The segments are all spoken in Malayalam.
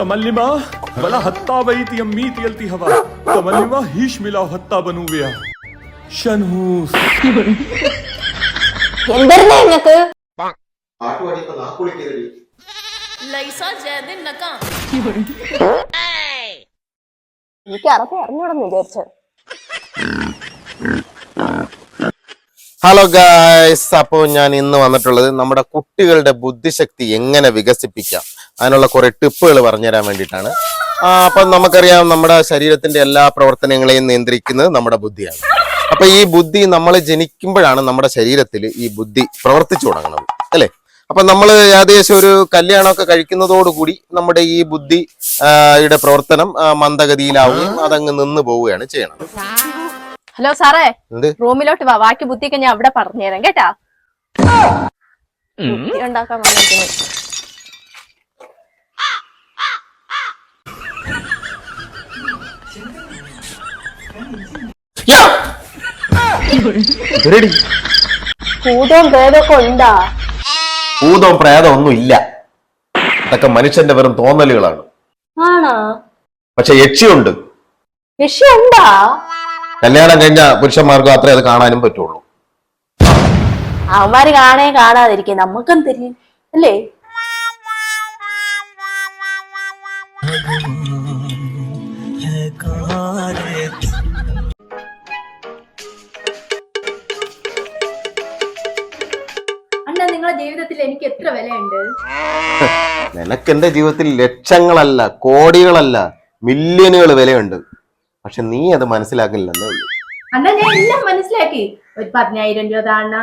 تملما بلا حتى بيت يميت يلتي هوا تملما هيش ملا حتى بنو بيا شنهوس എന്തരുന്നേ നിങ്ങക്ക് ലൈസ ജയതിന്നക്കാം എനിക്ക് അറപ്പ് അറിഞ്ഞൂടെന്ന് വിചാരിച്ചു ഹലോ ഗായ്സ് അപ്പോൾ ഞാൻ ഇന്ന് വന്നിട്ടുള്ളത് നമ്മുടെ കുട്ടികളുടെ ബുദ്ധിശക്തി എങ്ങനെ വികസിപ്പിക്കാം? അതിനുള്ള കുറെ ടിപ്പുകൾ പറഞ്ഞുതരാൻ വേണ്ടിയിട്ടാണ്. ആ, അപ്പം നമുക്കറിയാം നമ്മുടെ ശരീരത്തിന്റെ എല്ലാ പ്രവർത്തനങ്ങളെയും നിയന്ത്രിക്കുന്നത് നമ്മുടെ ബുദ്ധിയാണ്. അപ്പൊ ഈ ബുദ്ധി നമ്മൾ ജനിക്കുമ്പോഴാണ് നമ്മുടെ ശരീരത്തിൽ ഈ ബുദ്ധി പ്രവർത്തിച്ചു തുടങ്ങുന്നത് അല്ലേ? അപ്പൊ നമ്മൾ ഏകദേശം ഒരു കല്യാണമൊക്കെ കഴിക്കുന്നതോടുകൂടി നമ്മുടെ ഈ ബുദ്ധി യുടെ പ്രവർത്തനം മന്ദഗതിയിലാവുകയും അതങ്ങ് നിന്ന് പോവുകയാണ് ചെയ്യണം ഹലോ സാറേ എന്ത്? റൂമിലോട്ട് വാ. ബാക്കി ബുദ്ധിയൊക്കെ ഞാൻ അവിടെ പറഞ്ഞുതരാം കേട്ടാ? ബുദ്ധി ഉണ്ടാക്കാൻ കൂട്ടവും പ്രേതമൊക്കെ ഉണ്ടാ? ഭൂതവും പ്രേതവും ഒന്നും ഇല്ല. അതൊക്കെ മനുഷ്യന്റെ വെറും തോന്നലുകളാണ്. ആണോ? പക്ഷെ യക്ഷിയുണ്ട്. ഉണ്ടാ കല്യാണം കഴിഞ്ഞ പുരുഷന്മാർക്കും അത്രേ അത് കാണാനും പറ്റുള്ളൂ. അവന്മാര് കാണേ കാണാതിരിക്കും. നമുക്കും തിരിയും അല്ലേ? അണ്ണ നിങ്ങളുടെ ജീവിതത്തിൽ എനിക്ക് എത്ര വിലയുണ്ട്? നിനക്ക് എന്റെ ജീവിതത്തിൽ ലക്ഷങ്ങളല്ല കോടികളല്ല മില്യണുകൾ വിലയുണ്ട്. പക്ഷെ നീ അത് മനസ്സിലാക്കില്ലെന്നേ ഉള്ളൂ. അണ്ണ ഞാൻ എല്ലാം മനസ്സിലാക്കി. ഒരു പതിനായിരം രൂപ താണ്ണ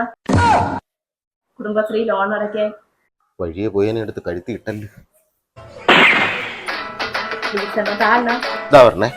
കുടുംബശ്രീ ലോൺ അടയ്ക്കാൻ. വഴിയെ പോയതിനെ എടുത്ത് കഴുത്തി ഇട്ടല്ലേ വിളിച്ചെണ്ണ താണ്ണ ഇതാ പറഞ്ഞേ